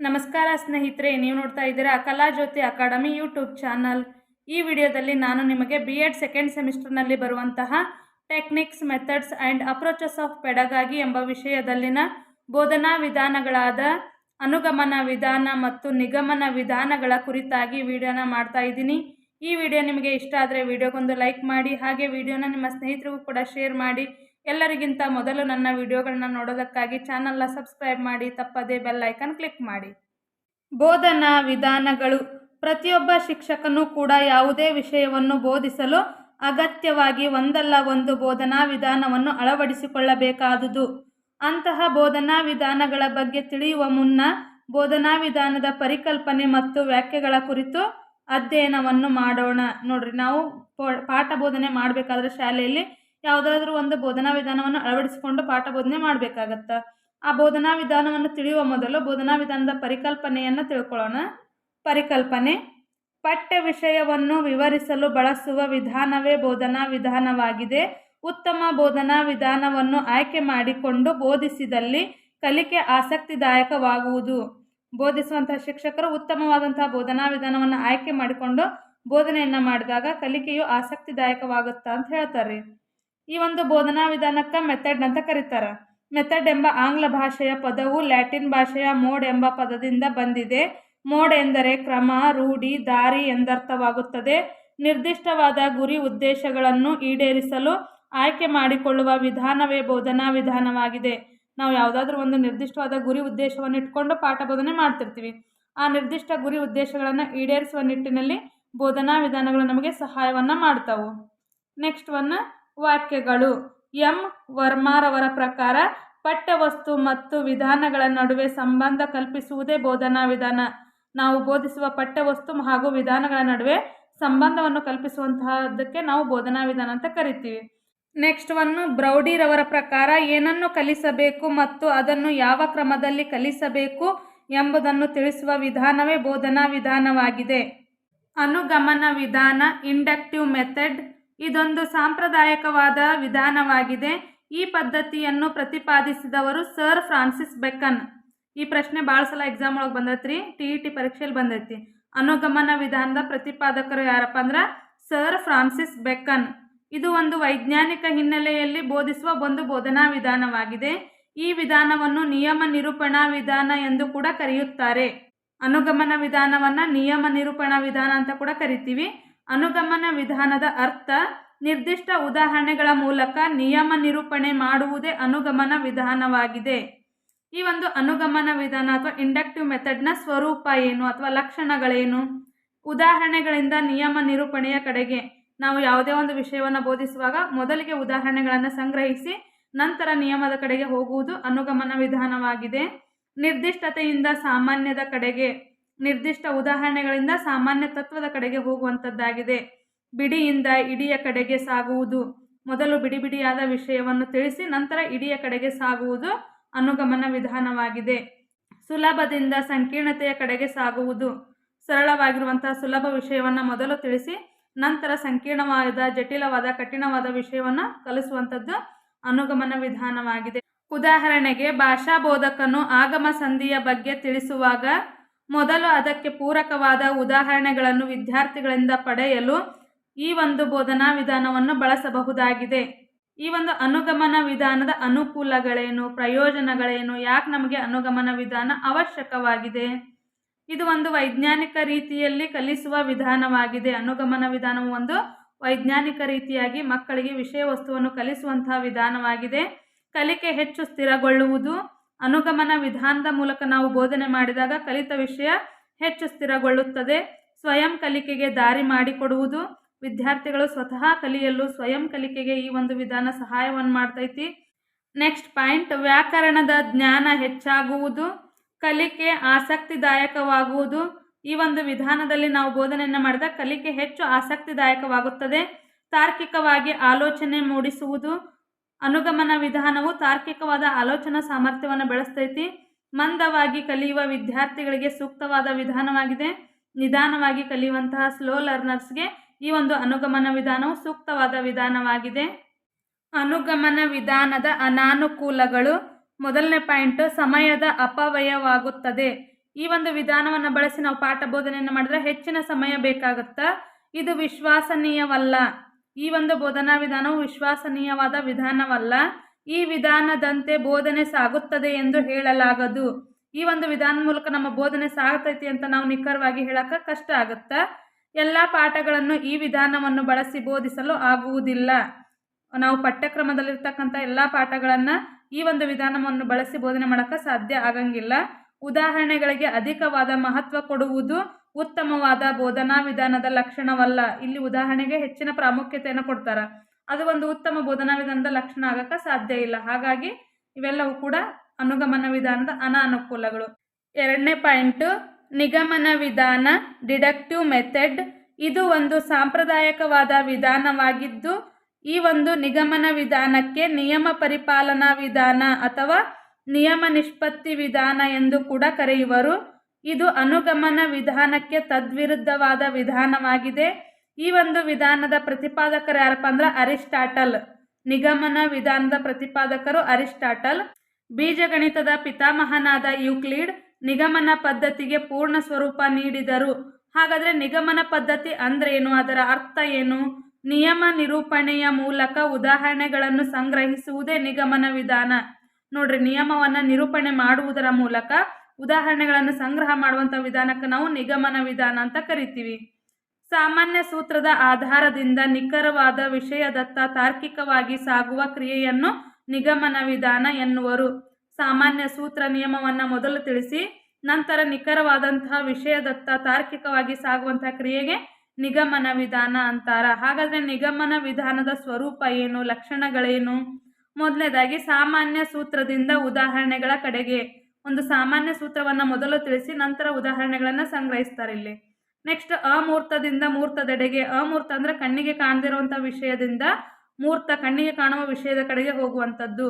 ನಮಸ್ಕಾರ ಸ್ನೇಹಿತರೆ, ನೀವು ನೋಡ್ತಾ ಇದ್ದೀರಾ ಕಲಾಜ್ಯೋತಿ ಅಕಾಡೆಮಿ ಯೂಟ್ಯೂಬ್ ಚಾನಲ್. ಈ ವಿಡಿಯೋದಲ್ಲಿ ನಾನು ನಿಮಗೆ ಬಿ ಎಡ್ ಸೆಕೆಂಡ್ ಸೆಮಿಸ್ಟರ್ನಲ್ಲಿ ಬರುವಂತಹ techniques methods and approaches of pedagogy ಎಂಬ ವಿಷಯದಲ್ಲಿನ ಬೋಧನಾ ವಿಧಾನಗಳಾದ ಅನುಗಮನ ವಿಧಾನ ಮತ್ತು ನಿಗಮನ ವಿಧಾನಗಳ ಕುರಿತಾಗಿ ವಿಡಿಯೋನ ಮಾಡ್ತಾ ಇದ್ದೀನಿ. ಈ ವಿಡಿಯೋ ನಿಮಗೆ ಇಷ್ಟ ಆದರೆ ವಿಡಿಯೋಗೊಂದು ಲೈಕ್ ಮಾಡಿ, ಹಾಗೆ ವಿಡಿಯೋನ ನಿಮ್ಮ ಸ್ನೇಹಿತರಿಗೂ ಕೂಡ ಶೇರ್ ಮಾಡಿ. ಎಲ್ಲರಿಗಿಂತ ಮೊದಲು ನನ್ನ ವಿಡಿಯೋಗಳನ್ನ ನೋಡೋದಕ್ಕಾಗಿ ಚಾನಲ್ನ ಸಬ್ಸ್ಕ್ರೈಬ್ ಮಾಡಿ, ತಪ್ಪದೇ ಬೆಲ್ ಐಕನ್ ಕ್ಲಿಕ್ ಮಾಡಿ. ಬೋಧನಾ ವಿಧಾನಗಳು. ಪ್ರತಿಯೊಬ್ಬ ಶಿಕ್ಷಕನು ಕೂಡ ಯಾವುದೇ ವಿಷಯವನ್ನು ಬೋಧಿಸಲು ಅಗತ್ಯವಾಗಿ ಒಂದಲ್ಲ ಒಂದು ಬೋಧನಾ ವಿಧಾನವನ್ನು ಅಳವಡಿಸಿಕೊಳ್ಳಬೇಕಾದುದು. ಅಂತಹ ಬೋಧನಾ ವಿಧಾನಗಳ ಬಗ್ಗೆ ತಿಳಿಯುವ ಮುನ್ನ ಬೋಧನಾ ವಿಧಾನದ ಪರಿಕಲ್ಪನೆ ಮತ್ತು ವ್ಯಾಖ್ಯೆಗಳ ಕುರಿತು ಅಧ್ಯಯನವನ್ನು ಮಾಡೋಣ. ನೋಡ್ರಿ, ನಾವು ಪಾಠ ಬೋಧನೆ ಮಾಡಬೇಕಾದ್ರೆ ಶಾಲೆಯಲ್ಲಿ ಯಾವುದಾದ್ರೂ ಒಂದು ಬೋಧನಾ ವಿಧಾನವನ್ನು ಅಳವಡಿಸಿಕೊಂಡು ಪಾಠ ಬೋಧನೆ ಮಾಡಬೇಕಾಗತ್ತೆ. ಆ ಬೋಧನಾ ವಿಧಾನವನ್ನು ತಿಳಿಯುವ ಮೊದಲು ಬೋಧನಾ ವಿಧಾನದ ಪರಿಕಲ್ಪನೆಯನ್ನು ತಿಳ್ಕೊಳ್ಳೋಣ. ಪರಿಕಲ್ಪನೆ, ಪಠ್ಯ ವಿಷಯವನ್ನು ವಿವರಿಸಲು ಬಳಸುವ ವಿಧಾನವೇ ಬೋಧನಾ ವಿಧಾನವಾಗಿದೆ. ಉತ್ತಮ ಬೋಧನಾ ವಿಧಾನವನ್ನು ಆಯ್ಕೆ ಮಾಡಿಕೊಂಡು ಬೋಧಿಸಿದಲ್ಲಿ ಕಲಿಕೆ ಆಸಕ್ತಿದಾಯಕವಾಗುವುದು. ಬೋಧಿಸುವಂತಹ ಶಿಕ್ಷಕರು ಉತ್ತಮವಾದಂತಹ ಬೋಧನಾ ವಿಧಾನವನ್ನು ಆಯ್ಕೆ ಮಾಡಿಕೊಂಡು ಬೋಧನೆಯನ್ನು ಮಾಡಿದಾಗ ಕಲಿಕೆಯು ಆಸಕ್ತಿದಾಯಕವಾಗುತ್ತಾ ಅಂತ ಹೇಳ್ತಾರೆ. ಈ ಒಂದು ಬೋಧನಾ ವಿಧಾನಕ್ಕೆ ಮೆಥಡ್ ಅಂತ ಕರೀತಾರೆ. ಮೆಥಡ್ ಎಂಬ ಆಂಗ್ಲ ಭಾಷೆಯ ಪದವು ಲ್ಯಾಟಿನ್ ಭಾಷೆಯ ಮೋಡ್ ಎಂಬ ಪದದಿಂದ ಬಂದಿದೆ. ಮೋಡ್ ಎಂದರೆ ಕ್ರಮ, ರೂಢಿ, ದಾರಿ ಎಂದರ್ಥವಾಗುತ್ತದೆ. ನಿರ್ದಿಷ್ಟವಾದ ಗುರಿ ಉದ್ದೇಶಗಳನ್ನು ಈಡೇರಿಸಲು ಆಯ್ಕೆ ಮಾಡಿಕೊಳ್ಳುವ ವಿಧಾನವೇ ಬೋಧನಾ ವಿಧಾನವಾಗಿದೆ. ನಾವು ಯಾವುದಾದ್ರೂ ಒಂದು ನಿರ್ದಿಷ್ಟವಾದ ಗುರಿ ಉದ್ದೇಶವನ್ನು ಇಟ್ಕೊಂಡು ಪಾಠ ಬೋಧನೆ ಮಾಡ್ತಿರ್ತೀವಿ. ಆ ನಿರ್ದಿಷ್ಟ ಗುರಿ ಉದ್ದೇಶಗಳನ್ನು ಈಡೇರಿಸುವ ನಿಟ್ಟಿನಲ್ಲಿ ಬೋಧನಾ ವಿಧಾನಗಳು ನಮಗೆ ಸಹಾಯವನ್ನು ಮಾಡ್ತಾವು. ನೆಕ್ಸ್ಟ್ ಒನ್ ವಾಕ್ಯಗಳು. ಎಂ. ವರ್ಮಾರವರ ಪ್ರಕಾರ ಪಠ್ಯವಸ್ತು ಮತ್ತು ವಿಧಾನಗಳ ನಡುವೆ ಸಂಬಂಧ ಕಲ್ಪಿಸುವುದೇ ಬೋಧನಾ ವಿಧಾನ. ನಾವು ಬೋಧಿಸುವ ಪಠ್ಯವಸ್ತು ಹಾಗೂ ವಿಧಾನಗಳ ನಡುವೆ ಸಂಬಂಧವನ್ನು ಕಲ್ಪಿಸುವಂತಹದಕ್ಕೆ ನಾವು ಬೋಧನಾ ವಿಧಾನ ಅಂತ ಕರಿತೀವಿ. ನೆಕ್ಸ್ಟ್ ಒಂದು ಬ್ರೌಡಿರವರ ಪ್ರಕಾರ ಏನನ್ನು ಕಲಿಸಬೇಕು ಮತ್ತು ಅದನ್ನು ಯಾವ ಕ್ರಮದಲ್ಲಿ ಕಲಿಸಬೇಕು ಎಂಬುದನ್ನು ತಿಳಿಸುವ ವಿಧಾನವೇ ಬೋಧನಾ ವಿಧಾನವಾಗಿದೆ. ಅನುಗಮನ ವಿಧಾನ, ಇಂಡಕ್ಟಿವ್ ಮೆಥಡ್ ಇದೊಂದು ಸಾಂಪ್ರದಾಯಿಕವಾದ ವಿಧಾನವಾಗಿದೆ. ಈ ಪದ್ಧತಿಯನ್ನು ಪ್ರತಿಪಾದಿಸಿದವರು ಸರ್ ಫ್ರಾನ್ಸಿಸ್ ಬೆಕನ್ ಈ ಪ್ರಶ್ನೆ ಭಾಳ ಸಲ ಎಕ್ಸಾಮ್ ಒಳಗೆ ಬಂದೈತ್ರಿ ಟಿ ಇ ಟಿ ಪರೀಕ್ಷೆಯಲ್ಲಿ ಬಂದೈತಿ. ಅನುಗಮನ ವಿಧಾನದ ಪ್ರತಿಪಾದಕರು ಯಾರಪ್ಪ ಅಂದ್ರೆ ಸರ್ ಫ್ರಾನ್ಸಿಸ್ ಬೆಕನ್ ಇದು ಒಂದು ವೈಜ್ಞಾನಿಕ ಹಿನ್ನೆಲೆಯಲ್ಲಿ ಬೋಧಿಸುವ ಒಂದು ಬೋಧನಾ ವಿಧಾನವಾಗಿದೆ. ಈ ವಿಧಾನವನ್ನು ನಿಯಮ ನಿರೂಪಣಾ ವಿಧಾನ ಎಂದು ಕೂಡ ಕರೆಯುತ್ತಾರೆ. ಅನುಗಮನ ವಿಧಾನವನ್ನು ನಿಯಮ ನಿರೂಪಣಾ ವಿಧಾನ ಅಂತ ಕೂಡ ಕರಿತೀವಿ. ಅನುಗಮನ ವಿಧಾನದ ಅರ್ಥ, ನಿರ್ದಿಷ್ಟ ಉದಾಹರಣೆಗಳ ಮೂಲಕ ನಿಯಮ ನಿರೂಪಣೆ ಮಾಡುವುದೇ ಅನುಗಮನ ವಿಧಾನವಾಗಿದೆ. ಈ ಒಂದು ಅನುಗಮನ ವಿಧಾನ ಅಥವಾ ಇಂಡಕ್ಟಿವ್ ಮೆಥಡ್ನ ಸ್ವರೂಪ ಏನು ಅಥವಾ ಲಕ್ಷಣಗಳೇನು? ಉದಾಹರಣೆಗಳಿಂದ ನಿಯಮ ನಿರೂಪಣೆಯ ಕಡೆಗೆ ನಾವು ಯಾವುದೇ ಒಂದು ವಿಷಯವನ್ನು ಬೋಧಿಸುವಾಗ ಮೊದಲಿಗೆ ಉದಾಹರಣೆಗಳನ್ನು ಸಂಗ್ರಹಿಸಿ ನಂತರ ನಿಯಮದ ಕಡೆಗೆ ಹೋಗುವುದು ಅನುಗಮನ ವಿಧಾನವಾಗಿದೆ. ನಿರ್ದಿಷ್ಟತೆಯಿಂದ ಸಾಮಾನ್ಯದ ಕಡೆಗೆ ನಿರ್ದಿಷ್ಟ ಉದಾಹರಣೆಗಳಿಂದ ಸಾಮಾನ್ಯ ತತ್ವದ ಕಡೆಗೆ ಹೋಗುವಂಥದ್ದಾಗಿದೆ. ಬಿಡಿಯಿಂದ ಇಡಿಯ ಕಡೆಗೆ ಸಾಗುವುದು. ಮೊದಲು ಬಿಡಿ ಬಿಡಿಯಾದ ವಿಷಯವನ್ನು ತಿಳಿಸಿ ನಂತರ ಇಡಿಯ ಕಡೆಗೆ ಸಾಗುವುದು ಅನುಗಮನ ವಿಧಾನವಾಗಿದೆ. ಸುಲಭದಿಂದ ಸಂಕೀರ್ಣತೆಯ ಕಡೆಗೆ ಸಾಗುವುದು. ಸರಳವಾಗಿರುವಂತಹ ಸುಲಭ ವಿಷಯವನ್ನು ಮೊದಲು ತಿಳಿಸಿ, ನಂತರ ಸಂಕೀರ್ಣವಾದ, ಜಟಿಲವಾದ, ಕಠಿಣವಾದ ವಿಷಯವನ್ನು ಕಲಿಸುವಂಥದ್ದು ಅನುಗಮನ ವಿಧಾನವಾಗಿದೆ. ಉದಾಹರಣೆಗೆ ಭಾಷಾ ಬೋಧಕನು ಆಗಮ ಸಂಧಿಯ ಬಗ್ಗೆ ತಿಳಿಸುವಾಗ ಮೊದಲು ಅದಕ್ಕೆ ಪೂರಕವಾದ ಉದಾಹರಣೆಗಳನ್ನು ವಿದ್ಯಾರ್ಥಿಗಳಿಂದ ಪಡೆಯಲು ಈ ಒಂದು ಬೋಧನಾ ವಿಧಾನವನ್ನು ಬಳಸಬಹುದಾಗಿದೆ. ಈ ಒಂದು ಅನುಗಮನ ವಿಧಾನದ ಅನುಕೂಲಗಳೇನು, ಪ್ರಯೋಜನಗಳೇನು, ಯಾಕೆ ನಮಗೆ ಅನುಗಮನ ವಿಧಾನ ಅವಶ್ಯಕವಾಗಿದೆ? ಇದು ಒಂದು ವೈಜ್ಞಾನಿಕ ರೀತಿಯಲ್ಲಿ ಕಲಿಸುವ ವಿಧಾನವಾಗಿದೆ. ಅನುಗಮನ ವಿಧಾನವು ಒಂದು ವೈಜ್ಞಾನಿಕ ರೀತಿಯಾಗಿ ಮಕ್ಕಳಿಗೆ ವಿಷಯ ವಸ್ತುವನ್ನು ಕಲಿಸುವಂತಹ ವಿಧಾನವಾಗಿದೆ. ಕಲಿಕೆ ಹೆಚ್ಚು ಸ್ಥಿರಗೊಳ್ಳುವುದು ಅನುಗಮನ ವಿಧಾನದ ಮೂಲಕ ನಾವು ಬೋಧನೆ ಮಾಡಿದಾಗ ಕಲಿತ ವಿಷಯ ಹೆಚ್ಚು ಸ್ಥಿರಗೊಳ್ಳುತ್ತದೆ. ಸ್ವಯಂ ಕಲಿಕೆಗೆ ದಾರಿ ಮಾಡಿಕೊಡುವುದು. ವಿದ್ಯಾರ್ಥಿಗಳು ಸ್ವತಃ ಕಲಿಯಲು ಸ್ವಯಂ ಕಲಿಕೆಗೆ ಈ ಒಂದು ವಿಧಾನ ಸಹಾಯವನ್ನು ಮಾಡ್ತೈತಿ. ನೆಕ್ಸ್ಟ್ ಪಾಯಿಂಟ್, ವ್ಯಾಕರಣದ ಜ್ಞಾನ ಹೆಚ್ಚಾಗುವುದು. ಕಲಿಕೆ ಆಸಕ್ತಿದಾಯಕವಾಗುವುದು. ಈ ಒಂದು ವಿಧಾನದಲ್ಲಿ ನಾವು ಬೋಧನೆಯನ್ನು ಮಾಡಿದಾಗ ಕಲಿಕೆ ಹೆಚ್ಚು ಆಸಕ್ತಿದಾಯಕವಾಗುತ್ತದೆ. ತಾರ್ಕಿಕವಾಗಿ ಆಲೋಚನೆ ಮೂಡಿಸುವುದು. ಅನುಗಮನ ವಿಧಾನವು ತಾರ್ಕಿಕವಾದ ಆಲೋಚನಾ ಸಾಮರ್ಥ್ಯವನ್ನು ಬೆಳೆಸ್ತೈತಿ. ಮಂದವಾಗಿ ಕಲಿಯುವ ವಿದ್ಯಾರ್ಥಿಗಳಿಗೆ ಸೂಕ್ತವಾದ ವಿಧಾನವಾಗಿದೆ. ನಿಧಾನವಾಗಿ ಕಲಿಯುವಂತಹ ಸ್ಲೋ ಲರ್ನರ್ಸ್ಗೆ ಈ ಒಂದು ಅನುಗಮನ ವಿಧಾನವು ಸೂಕ್ತವಾದ ವಿಧಾನವಾಗಿದೆ. ಅನುಗಮನ ವಿಧಾನದ ಅನಾನುಕೂಲಗಳು ಮೊದಲನೇ ಪಾಯಿಂಟ್, ಸಮಯದ ಅಪವ್ಯಯವಾಗುತ್ತದೆ. ಈ ಒಂದು ವಿಧಾನವನ್ನು ಬಳಸಿ ನಾವು ಪಾಠ ಬೋಧನೆಯನ್ನು ಮಾಡಿದ್ರೆ ಹೆಚ್ಚಿನ ಸಮಯ ಬೇಕಾಗುತ್ತಾ? ಇದು ವಿಶ್ವಾಸನೀಯವಲ್ಲ. ಈ ಒಂದು ಬೋಧನಾ ವಿಧಾನವು ವಿಶ್ವಾಸನೀಯವಾದ ವಿಧಾನವಲ್ಲ. ಈ ವಿಧಾನದಂತೆ ಬೋಧನೆ ಸಾಗುತ್ತದೆ ಎಂದು ಹೇಳಲಾಗದು. ಈ ಒಂದು ವಿಧಾನದ ಮೂಲಕ ನಮ್ಮ ಬೋಧನೆ ಸಾಗ್ತೈತಿ ಅಂತ ನಾವು ನಿಖರವಾಗಿ ಹೇಳಕ ಕಷ್ಟ ಆಗುತ್ತೆ. ಎಲ್ಲ ಪಾಠಗಳನ್ನು ಈ ವಿಧಾನವನ್ನು ಬಳಸಿ ಬೋಧಿಸಲು ಆಗುವುದಿಲ್ಲ. ನಾವು ಪಠ್ಯಕ್ರಮದಲ್ಲಿರ್ತಕ್ಕಂಥ ಎಲ್ಲ ಪಾಠಗಳನ್ನು ಈ ಒಂದು ವಿಧಾನವನ್ನು ಬಳಸಿ ಬೋಧನೆ ಮಾಡೋಕ್ಕೆ ಸಾಧ್ಯ ಆಗಂಗಿಲ್ಲ. ಉದಾಹರಣೆಗಳಿಗೆ ಅಧಿಕವಾದ ಮಹತ್ವ ಕೊಡುವುದು ಉತ್ತಮವಾದ ಬೋಧನಾ ವಿಧಾನದ ಲಕ್ಷಣವಲ್ಲ. ಇಲ್ಲಿ ಉದಾಹರಣೆಗೆ ಹೆಚ್ಚಿನ ಪ್ರಾಮುಖ್ಯತೆಯನ್ನು ಕೊಡ್ತಾರೆ. ಅದು ಒಂದು ಉತ್ತಮ ಬೋಧನಾ ವಿಧಾನದ ಲಕ್ಷಣ ಆಗಕ್ಕೆ ಸಾಧ್ಯ ಇಲ್ಲ. ಹಾಗಾಗಿ ಇವೆಲ್ಲವೂ ಕೂಡ ಅನುಗಮನ ವಿಧಾನದ ಅನಾನುಕೂಲಗಳು. ಎರಡನೇ ಪಾಯಿಂಟು, ನಿಗಮನ ವಿಧಾನ, ಡಿಡಕ್ಟಿವ್ ಮೆಥಡ್. ಇದು ಒಂದು ಸಾಂಪ್ರದಾಯಿಕವಾದ ವಿಧಾನವಾಗಿದ್ದು, ಈ ಒಂದು ನಿಗಮನ ವಿಧಾನಕ್ಕೆ ನಿಯಮ ಪರಿಪಾಲನಾ ವಿಧಾನ ಅಥವಾ ನಿಯಮ ನಿಷ್ಪತ್ತಿ ವಿಧಾನ ಎಂದು ಕೂಡ ಕರೆಯುವರು. ಇದು ಅನುಗಮನ ವಿಧಾನಕ್ಕೆ ತದ್ವಿರುದ್ಧವಾದ ವಿಧಾನವಾಗಿದೆ. ಈ ಒಂದು ವಿಧಾನದ ಪ್ರತಿಪಾದಕರು ಯಾರಪ್ಪ ಅಂದ್ರೆ ಅರಿಸ್ಟಾಟಲ್. ನಿಗಮನ ವಿಧಾನದ ಪ್ರತಿಪಾದಕರು ಅರಿಸ್ಟಾಟಲ್. ಬೀಜಗಣಿತದ ಪಿತಾಮಹನಾದ ಯುಕ್ಲಿಡ್ ನಿಗಮನ ಪದ್ಧತಿಗೆ ಪೂರ್ಣ ಸ್ವರೂಪ ನೀಡಿದರು. ಹಾಗಾದರೆ ನಿಗಮನ ಪದ್ಧತಿ ಅಂದ್ರೆ ಏನು? ಅದರ ಅರ್ಥ ಏನು? ನಿಯಮ ನಿರೂಪಣೆಯ ಮೂಲಕ ಉದಾಹರಣೆಗಳನ್ನು ಸಂಗ್ರಹಿಸುವುದೇ ನಿಗಮನ ವಿಧಾನ. ನೋಡ್ರಿ, ನಿಯಮವನ್ನು ನಿರೂಪಣೆ ಮಾಡುವುದರ ಮೂಲಕ ಉದಾಹರಣೆಗಳನ್ನು ಸಂಗ್ರಹ ಮಾಡುವಂಥ ವಿಧಾನಕ್ಕೆ ನಾವು ನಿಗಮನ ವಿಧಾನ ಅಂತ ಕರಿತೀವಿ. ಸಾಮಾನ್ಯ ಸೂತ್ರದ ಆಧಾರದಿಂದ ನಿಖರವಾದ ವಿಷಯದತ್ತ ತಾರ್ಕಿಕವಾಗಿ ಸಾಗುವ ಕ್ರಿಯೆಯನ್ನು ನಿಗಮನ ವಿಧಾನ ಎನ್ನುವರು. ಸಾಮಾನ್ಯ ಸೂತ್ರ ನಿಯಮವನ್ನು ಮೊದಲು ತಿಳಿಸಿ, ನಂತರ ನಿಖರವಾದಂತಹ ವಿಷಯದತ್ತ ತಾರ್ಕಿಕವಾಗಿ ಸಾಗುವಂತಹ ಕ್ರಿಯೆಗೆ ನಿಗಮನ ವಿಧಾನ ಅಂತಾರ. ಹಾಗಾದರೆ ನಿಗಮನ ವಿಧಾನದ ಸ್ವರೂಪ ಏನು? ಲಕ್ಷಣಗಳೇನು? ಮೊದಲನೇದಾಗಿ ಸಾಮಾನ್ಯ ಸೂತ್ರದಿಂದ ಉದಾಹರಣೆಗಳ ಕಡೆಗೆ. ಒಂದು ಸಾಮಾನ್ಯ ಸೂತ್ರವನ್ನು ಮೊದಲು ತಿಳಿಸಿ ನಂತರ ಉದಾಹರಣೆಗಳನ್ನು ಸಂಗ್ರಹಿಸ್ತಾರೆ ಇಲ್ಲಿ. ನೆಕ್ಸ್ಟ್ ಅಮೂರ್ತದಿಂದ ಮೂರ್ತದೆಡೆಗೆ, ಅಮೂರ್ತ ಅಂದರೆ ಕಣ್ಣಿಗೆ ಕಾಣದಿರುವಂಥ ವಿಷಯದಿಂದ ಮೂರ್ತ, ಕಣ್ಣಿಗೆ ಕಾಣುವ ವಿಷಯದ ಕಡೆಗೆ ಹೋಗುವಂಥದ್ದು.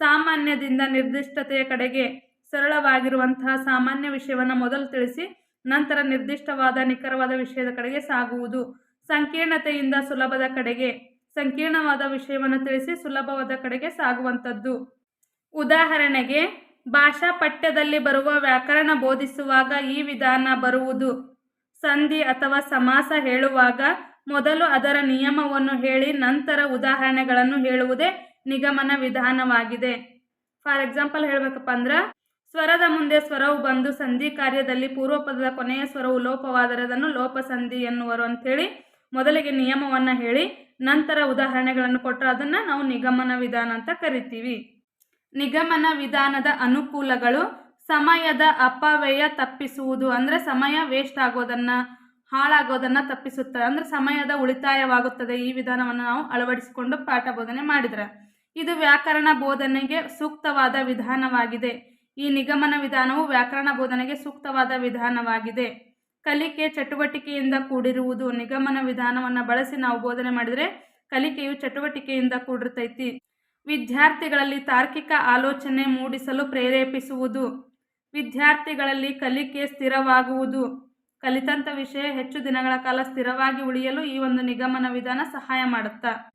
ಸಾಮಾನ್ಯದಿಂದ ನಿರ್ದಿಷ್ಟತೆಯ ಕಡೆಗೆ ಸರಳವಾಗಿರುವಂತಹ ಸಾಮಾನ್ಯ ವಿಷಯವನ್ನು ಮೊದಲು ತಿಳಿಸಿ, ನಂತರ ನಿರ್ದಿಷ್ಟವಾದ, ನಿಖರವಾದ ವಿಷಯದ ಕಡೆಗೆ ಸಾಗುವುದು. ಸಂಕೀರ್ಣತೆಯಿಂದ ಸುಲಭದ ಕಡೆಗೆ, ಸಂಕೀರ್ಣವಾದ ವಿಷಯವನ್ನು ತಿಳಿಸಿ ಸುಲಭವಾದ ಕಡೆಗೆ ಸಾಗುವಂಥದ್ದು. ಉದಾಹರಣೆಗೆ ಭಾಷಾ ಪಠ್ಯದಲ್ಲಿ ಬರುವ ವ್ಯಾಕರಣ ಬೋಧಿಸುವಾಗ ಈ ವಿಧಾನ ಬರುವುದು? ಸಂಧಿ ಅಥವಾ ಸಮಾಸ ಹೇಳುವಾಗ ಮೊದಲು ಅದರ ನಿಯಮವನ್ನು ಹೇಳಿ ನಂತರ ಉದಾಹರಣೆಗಳನ್ನು ಹೇಳುವುದೇ ನಿಗಮನ ವಿಧಾನವಾಗಿದೆ. ಫಾರ್ ಎಕ್ಸಾಂಪಲ್ ಹೇಳಬೇಕಪ್ಪ ಅಂದ್ರೆ, ಸ್ವರದ ಮುಂದೆ ಸ್ವರವು ಬಂದು ಸಂಧಿ ಕಾರ್ಯದಲ್ಲಿ ಪೂರ್ವಪದದ ಕೊನೆಯ ಸ್ವರವು ಲೋಪವಾದರೆ ಅದನ್ನು ಲೋಪ ಸಂಧಿ ಎನ್ನುವರು ಅಂಥೇಳಿ ಮೊದಲಿಗೆ ನಿಯಮವನ್ನು ಹೇಳಿ ನಂತರ ಉದಾಹರಣೆಗಳನ್ನು ಕೊಟ್ಟರೆ ಅದನ್ನು ನಾವು ನಿಗಮನ ವಿಧಾನ ಅಂತ ಕರಿತೀವಿ. ನಿಗಮನ ವಿಧಾನದ ಅನುಕೂಲಗಳು ಸಮಯದ ಅಪವ್ಯಯ ತಪ್ಪಿಸುವುದು. ಅಂದರೆ ಸಮಯ ವೇಸ್ಟ್ ಆಗೋದನ್ನು, ಹಾಳಾಗೋದನ್ನು ತಪ್ಪಿಸುತ್ತದೆ ಅಂದರೆ ಸಮಯದ ಉಳಿತಾಯವಾಗುತ್ತದೆ. ಈ ವಿಧಾನವನ್ನು ನಾವು ಅಳವಡಿಸಿಕೊಂಡು ಪಾಠ ಬೋಧನೆ ಮಾಡಿದರೆ. ಇದು ವ್ಯಾಕರಣ ಬೋಧನೆಗೆ ಸೂಕ್ತವಾದ ವಿಧಾನವಾಗಿದೆ. ಈ ನಿಗಮನ ವಿಧಾನವು ವ್ಯಾಕರಣ ಬೋಧನೆಗೆ ಸೂಕ್ತವಾದ ವಿಧಾನವಾಗಿದೆ. ಕಲಿಕೆ ಚಟುವಟಿಕೆಯಿಂದ ಕೂಡಿರುವುದು. ನಿಗಮನ ವಿಧಾನವನ್ನು ಬಳಸಿ ನಾವು ಬೋಧನೆ ಮಾಡಿದರೆ ಕಲಿಕೆಯು ಚಟುವಟಿಕೆಯಿಂದ ಕೂಡಿರ್ತೈತಿ. ವಿದ್ಯಾರ್ಥಿಗಳಲ್ಲಿ ತಾರ್ಕಿಕ ಆಲೋಚನೆ ಮೂಡಿಸಲು ಪ್ರೇರೇಪಿಸುವುದು. ವಿದ್ಯಾರ್ಥಿಗಳಲ್ಲಿ ಕಲಿಕೆ ಸ್ಥಿರವಾಗುವುದು. ಕಲಿತಂಥ ವಿಷಯ ಹೆಚ್ಚು ದಿನಗಳ ಕಾಲ ಸ್ಥಿರವಾಗಿ ಉಳಿಯಲು ಈ ಒಂದು ನಿಗಮನ ವಿಧಾನ ಸಹಾಯ ಮಾಡುತ್ತಾ.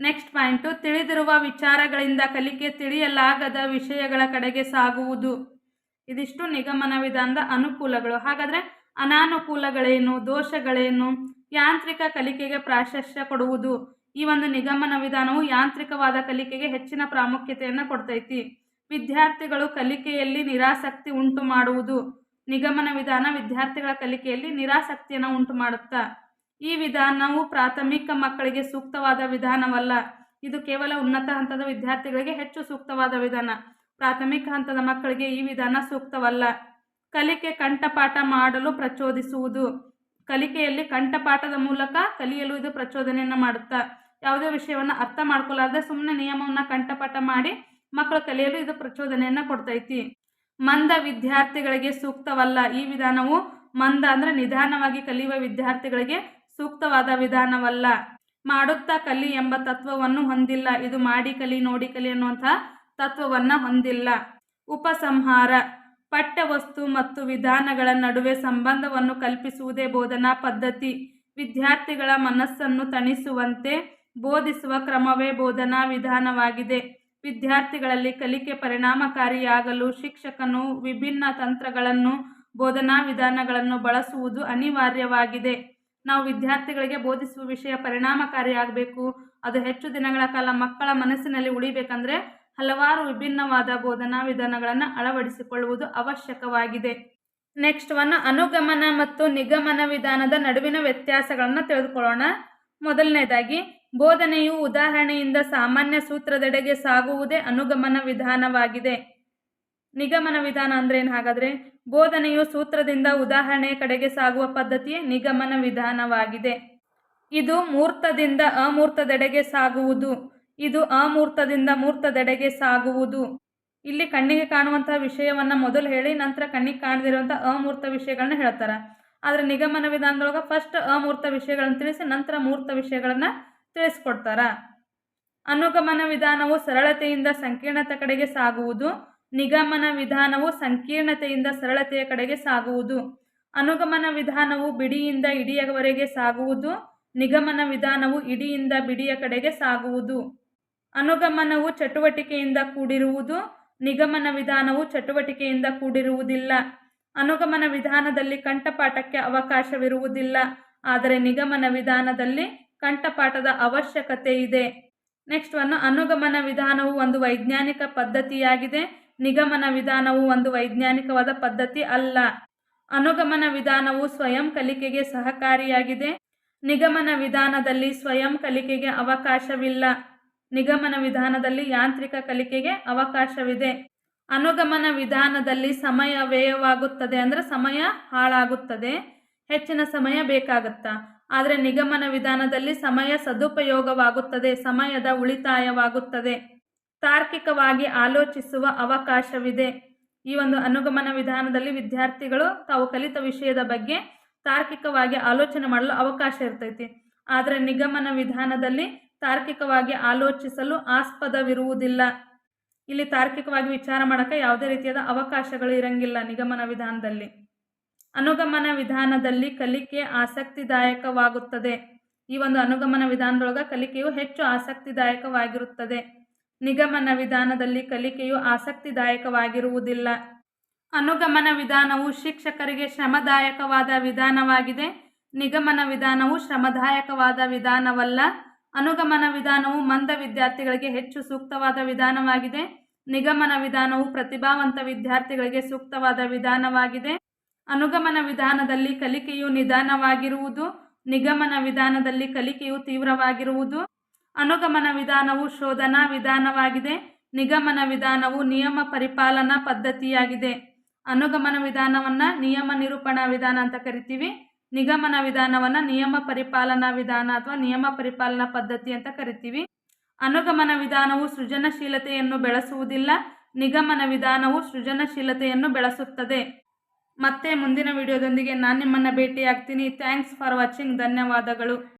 ನೆಕ್ಸ್ಟ್ ಪಾಯಿಂಟು, ತಿಳಿದಿರುವ ವಿಚಾರಗಳಿಂದ ಕಲಿಕೆ ತಿಳಿಯಲಾಗದ ವಿಷಯಗಳ ಕಡೆಗೆ ಸಾಗುವುದು. ಇದಿಷ್ಟು ನಿಗಮನ ವಿಧಾನದ ಅನುಕೂಲಗಳು. ಹಾಗಾದರೆ ಅನಾನುಕೂಲಗಳೇನು, ದೋಷಗಳೇನು? ಯಾಂತ್ರಿಕ ಕಲಿಕೆಗೆ ಪ್ರಾಶಸ್ತ್ಯ ಕೊಡುವುದು. ಈ ಒಂದು ನಿಗಮನ ವಿಧಾನವು ಯಾಂತ್ರಿಕವಾದ ಕಲಿಕೆಗೆ ಹೆಚ್ಚಿನ ಪ್ರಾಮುಖ್ಯತೆಯನ್ನು ಕೊಡ್ತೈತಿ. ವಿದ್ಯಾರ್ಥಿಗಳು ಕಲಿಕೆಯಲ್ಲಿ ನಿರಾಸಕ್ತಿ ಉಂಟು ಮಾಡುವುದು. ನಿಗಮನ ವಿಧಾನ ವಿದ್ಯಾರ್ಥಿಗಳ ಕಲಿಕೆಯಲ್ಲಿ ನಿರಾಸಕ್ತಿಯನ್ನು ಉಂಟು ಮಾಡುತ್ತಾ? ಈ ವಿಧಾನವು ಪ್ರಾಥಮಿಕ ಮಕ್ಕಳಿಗೆ ಸೂಕ್ತವಾದ ವಿಧಾನವಲ್ಲ. ಇದು ಕೇವಲ ಉನ್ನತ ಹಂತದ ವಿದ್ಯಾರ್ಥಿಗಳಿಗೆ ಹೆಚ್ಚು ಸೂಕ್ತವಾದ ವಿಧಾನ. ಪ್ರಾಥಮಿಕ ಹಂತದ ಮಕ್ಕಳಿಗೆ ಈ ವಿಧಾನ ಸೂಕ್ತವಲ್ಲ. ಕಲಿಕೆ ಕಂಠಪಾಠ ಮಾಡಲು ಪ್ರಚೋದಿಸುವುದು. ಕಲಿಕೆಯಲ್ಲಿ ಕಂಠಪಾಠದ ಮೂಲಕ ಕಲಿಯಲು ಇದು ಪ್ರಚೋದನೆಯನ್ನು ಮಾಡುತ್ತಾ? ಯಾವುದೇ ವಿಷಯವನ್ನು ಅರ್ಥ ಮಾಡ್ಕೊಳ್ಳಾರ್ದೆ ಸುಮ್ಮನೆ ನಿಯಮವನ್ನು ಕಂಠಪಾಠ ಮಾಡಿ ಮಕ್ಕಳು ಕಲಿಯಲು ಇದು ಪ್ರಚೋದನೆಯನ್ನು ಕೊಡ್ತೈತಿ. ಮಂದ ವಿದ್ಯಾರ್ಥಿಗಳಿಗೆ ಸೂಕ್ತವಲ್ಲ ಈ ವಿಧಾನವು? ಮಂದ ಅಂದರೆ ನಿಧಾನವಾಗಿ ಕಲಿಯುವ ವಿದ್ಯಾರ್ಥಿಗಳಿಗೆ ಸೂಕ್ತವಾದ ವಿಧಾನವಲ್ಲ. ಮಾಡುತ್ತಾ ಕಲಿ ಎಂಬ ತತ್ವವನ್ನು ಹೊಂದಿಲ್ಲ. ಇದು ಮಾಡಿ ಕಲಿ, ನೋಡಿ ಕಲಿ ಅನ್ನುವಂತಹ ತತ್ವವನ್ನು ಹೊಂದಿಲ್ಲ. ಉಪಸಂಹಾರ. ಪಠ್ಯವಸ್ತು ಮತ್ತು ವಿಧಾನಗಳ ನಡುವೆ ಸಂಬಂಧವನ್ನು ಕಲ್ಪಿಸುವುದೇ ಬೋಧನಾ ಪದ್ಧತಿ. ವಿದ್ಯಾರ್ಥಿಗಳ ಮನಸ್ಸನ್ನು ತಣಿಸುವಂತೆ ಬೋಧಿಸುವ ಕ್ರಮವೇ ಬೋಧನಾ ವಿಧಾನವಾಗಿದೆ. ವಿದ್ಯಾರ್ಥಿಗಳಲ್ಲಿ ಕಲಿಕೆ ಪರಿಣಾಮಕಾರಿಯಾಗಲು ಶಿಕ್ಷಕನು ವಿಭಿನ್ನ ತಂತ್ರಗಳನ್ನು, ಬೋಧನಾ ವಿಧಾನಗಳನ್ನು ಬಳಸುವುದು ಅನಿವಾರ್ಯವಾಗಿದೆ. ನಾವು ವಿದ್ಯಾರ್ಥಿಗಳಿಗೆ ಬೋಧಿಸುವ ವಿಷಯ ಪರಿಣಾಮಕಾರಿಯಾಗಬೇಕು, ಅದು ಹೆಚ್ಚು ದಿನಗಳ ಕಾಲ ಮಕ್ಕಳ ಮನಸ್ಸಿನಲ್ಲಿ ಉಳಿಬೇಕಂದ್ರೆ ಹಲವಾರು ವಿಭಿನ್ನವಾದ ಬೋಧನಾ ವಿಧಾನಗಳನ್ನು ಅಳವಡಿಸಿಕೊಳ್ಳುವುದು ಅವಶ್ಯಕವಾಗಿದೆ. ನೆಕ್ಸ್ಟ್ ಒನ್, ಅನುಗಮನ ಮತ್ತು ನಿಗಮನ ವಿಧಾನದ ನಡುವಿನ ವ್ಯತ್ಯಾಸಗಳನ್ನು ತಿಳಿದುಕೊಳ್ಳೋಣ. ಮೊದಲನೇದಾಗಿ ಬೋಧನೆಯು ಉದಾಹರಣೆಯಿಂದ ಸಾಮಾನ್ಯ ಸೂತ್ರದೆಡೆಗೆ ಸಾಗುವುದೇ ಅನುಗಮನ ವಿಧಾನವಾಗಿದೆ. ನಿಗಮನ ವಿಧಾನ ಅಂದ್ರೆ ಏನು ಹಾಗಾದರೆ? ಬೋಧನೆಯು ಸೂತ್ರದಿಂದ ಉದಾಹರಣೆಯ ಕಡೆಗೆ ಸಾಗುವ ಪದ್ಧತಿಯೇ ನಿಗಮನ ವಿಧಾನವಾಗಿದೆ. ಇದು ಮೂರ್ತದಿಂದ ಅಮೂರ್ತದೆಡೆಗೆ ಸಾಗುವುದು. ಇದು ಅಮೂರ್ತದಿಂದ ಮೂರ್ತದೆಡೆಗೆ ಸಾಗುವುದು. ಇಲ್ಲಿ ಕಣ್ಣಿಗೆ ಕಾಣುವಂತಹ ವಿಷಯವನ್ನು ಮೊದಲು ಹೇಳಿ, ನಂತರ ಕಣ್ಣಿಗೆ ಕಾಣದಿರುವಂಥ ಅಮೂರ್ತ ವಿಷಯಗಳನ್ನ ಹೇಳ್ತಾರೆ. ಆದರೆ ನಿಗಮನ ವಿಧಾನದೊಳಗೆ ಫಸ್ಟ್ ಅಮೂರ್ತ ವಿಷಯಗಳನ್ನು ತಿಳಿಸಿ, ನಂತರ ಮೂರ್ತ ವಿಷಯಗಳನ್ನು ತಿಳಿಸ್ಕೊಡ್ತಾರ? ಅನುಗಮನ ವಿಧಾನವು ಸರಳತೆಯಿಂದ ಸಂಕೀರ್ಣತೆ ಕಡೆಗೆ ಸಾಗುವುದು, ನಿಗಮನ ವಿಧಾನವು ಸಂಕೀರ್ಣತೆಯಿಂದ ಸರಳತೆಯ ಕಡೆಗೆ ಸಾಗುವುದು. ಅನುಗಮನ ವಿಧಾನವು ಬಿಡಿಯಿಂದ ಇಡಿಯವರೆಗೆ ಸಾಗುವುದು, ನಿಗಮನ ವಿಧಾನವು ಇಡಿಯಿಂದ ಬಿಡಿಯ ಕಡೆಗೆ ಸಾಗುವುದು. ಅನುಗಮನವು ಚಟುವಟಿಕೆಯಿಂದ ಕೂಡಿರುವುದು, ನಿಗಮನ ವಿಧಾನವು ಚಟುವಟಿಕೆಯಿಂದ ಕೂಡಿರುವುದಿಲ್ಲ. ಅನುಗಮನ ವಿಧಾನದಲ್ಲಿ ಕಂಠಪಾಠಕ್ಕೆ ಅವಕಾಶವಿರುವುದಿಲ್ಲ, ಆದರೆ ನಿಗಮನ ವಿಧಾನದಲ್ಲಿ ಕಂಠಪಾಠದ ಅವಶ್ಯಕತೆ ಇದೆ. ನೆಕ್ಸ್ಟ್ ಒನ್ ಅನುಗಮನ ವಿಧಾನವು ಒಂದು ವೈಜ್ಞಾನಿಕ ಪದ್ಧತಿಯಾಗಿದೆ. ನಿಗಮನ ವಿಧಾನವು ಒಂದು ವೈಜ್ಞಾನಿಕವಾದ ಪದ್ಧತಿ ಅಲ್ಲ. ಅನುಗಮನ ವಿಧಾನವು ಸ್ವಯಂ ಕಲಿಕೆಗೆ ಸಹಕಾರಿಯಾಗಿದೆ. ನಿಗಮನ ವಿಧಾನದಲ್ಲಿ ಸ್ವಯಂ ಕಲಿಕೆಗೆ ಅವಕಾಶವಿಲ್ಲ. ನಿಗಮನ ವಿಧಾನದಲ್ಲಿ ಯಾಂತ್ರಿಕ ಕಲಿಕೆಗೆ ಅವಕಾಶವಿದೆ. ಅನುಗಮನ ವಿಧಾನದಲ್ಲಿ ಸಮಯ ವ್ಯಯವಾಗುತ್ತದೆ ಅಂದರೆ ಸಮಯ ಹಾಳಾಗುತ್ತದೆ. ಹೆಚ್ಚಿನ ಸಮಯ ಬೇಕಾಗುತ್ತಾ? ಆದರೆ ನಿಗಮನ ವಿಧಾನದಲ್ಲಿ ಸಮಯ ಸದುಪಯೋಗವಾಗುತ್ತದೆ, ಸಮಯದ ಉಳಿತಾಯವಾಗುತ್ತದೆ. ತಾರ್ಕಿಕವಾಗಿ ಆಲೋಚಿಸುವ ಅವಕಾಶವಿದೆ. ಈ ಒಂದು ಅನುಗಮನ ವಿಧಾನದಲ್ಲಿ ವಿದ್ಯಾರ್ಥಿಗಳು ತಾವು ಕಲಿತ ವಿಷಯದ ಬಗ್ಗೆ ತಾರ್ಕಿಕವಾಗಿ ಆಲೋಚನೆ ಮಾಡಲು ಅವಕಾಶ ಇರ್ತೈತಿ. ಆದರೆ ನಿಗಮನ ವಿಧಾನದಲ್ಲಿ ತಾರ್ಕಿಕವಾಗಿ ಆಲೋಚಿಸಲು ಆಸ್ಪದವಿರುವುದಿಲ್ಲ. ಇಲ್ಲಿ ತಾರ್ಕಿಕವಾಗಿ ವಿಚಾರ ಮಾಡೋಕ್ಕೆ ಯಾವುದೇ ರೀತಿಯಾದ ಅವಕಾಶಗಳು ಇರಂಗಿಲ್ಲ ನಿಗಮನ ವಿಧಾನದಲ್ಲಿ. ಅನುಗಮನ ವಿಧಾನದಲ್ಲಿ ಕಲಿಕೆ ಆಸಕ್ತಿದಾಯಕವಾಗುತ್ತದೆ. ಈ ಒಂದು ಅನುಗಮನ ವಿಧಾನದೊಳಗೆ ಕಲಿಕೆಯು ಹೆಚ್ಚು ಆಸಕ್ತಿದಾಯಕವಾಗಿರುತ್ತದೆ. ನಿಗಮನ ವಿಧಾನದಲ್ಲಿ ಕಲಿಕೆಯು ಆಸಕ್ತಿದಾಯಕವಾಗಿರುವುದಿಲ್ಲ. ಅನುಗಮನ ವಿಧಾನವು ಶಿಕ್ಷಕರಿಗೆ ಶ್ರಮದಾಯಕವಾದ ವಿಧಾನವಾಗಿದೆ. ನಿಗಮನ ವಿಧಾನವು ಶ್ರಮದಾಯಕವಾದ ವಿಧಾನವಲ್ಲ. ಅನುಗಮನ ವಿಧಾನವು ಮಂದ ವಿದ್ಯಾರ್ಥಿಗಳಿಗೆ ಹೆಚ್ಚು ಸೂಕ್ತವಾದ ವಿಧಾನವಾಗಿದೆ. ನಿಗಮನ ವಿಧಾನವು ಪ್ರತಿಭಾವಂತ ವಿದ್ಯಾರ್ಥಿಗಳಿಗೆ ಸೂಕ್ತವಾದ ವಿಧಾನವಾಗಿದೆ. ಅನುಗಮನ ವಿಧಾನದಲ್ಲಿ ಕಲಿಕೆಯು ನಿಧಾನವಾಗಿರುವುದು, ನಿಗಮನ ವಿಧಾನದಲ್ಲಿ ಕಲಿಕೆಯು ತೀವ್ರವಾಗಿರುವುದು. ಅನುಗಮನ ವಿಧಾನವು ಶೋಧನಾ ವಿಧಾನವಾಗಿದೆ, ನಿಗಮನ ವಿಧಾನವು ನಿಯಮ ಪರಿಪಾಲನಾ ಪದ್ಧತಿಯಾಗಿದೆ. ಅನುಗಮನ ವಿಧಾನವನ್ನು ನಿಯಮ ನಿರೂಪಣಾ ವಿಧಾನ ಅಂತ ಕರಿತೀವಿ. ನಿಗಮನ ವಿಧಾನವನ್ನು ನಿಯಮ ಪರಿಪಾಲನಾ ವಿಧಾನ ಅಥವಾ ನಿಯಮ ಪರಿಪಾಲನಾ ಪದ್ಧತಿ ಅಂತ ಕರಿತೀವಿ. ಅನುಗಮನ ವಿಧಾನವು ಸೃಜನಶೀಲತೆಯನ್ನು ಬೆಳೆಸುವುದಿಲ್ಲ, ನಿಗಮನ ವಿಧಾನವು ಸೃಜನಶೀಲತೆಯನ್ನು ಬೆಳೆಸುತ್ತದೆ. ಮತ್ತೆ ಮುಂದಿನ ವಿಡಿಯೋದೊಂದಿಗೆ ನಾನು ನಿಮ್ಮನ್ನು ಭೇಟಿಯಾಗ್ತೀನಿ. ಥ್ಯಾಂಕ್ಸ್ ಫಾರ್ ವಾಚಿಂಗ್ ಧನ್ಯವಾದಗಳು.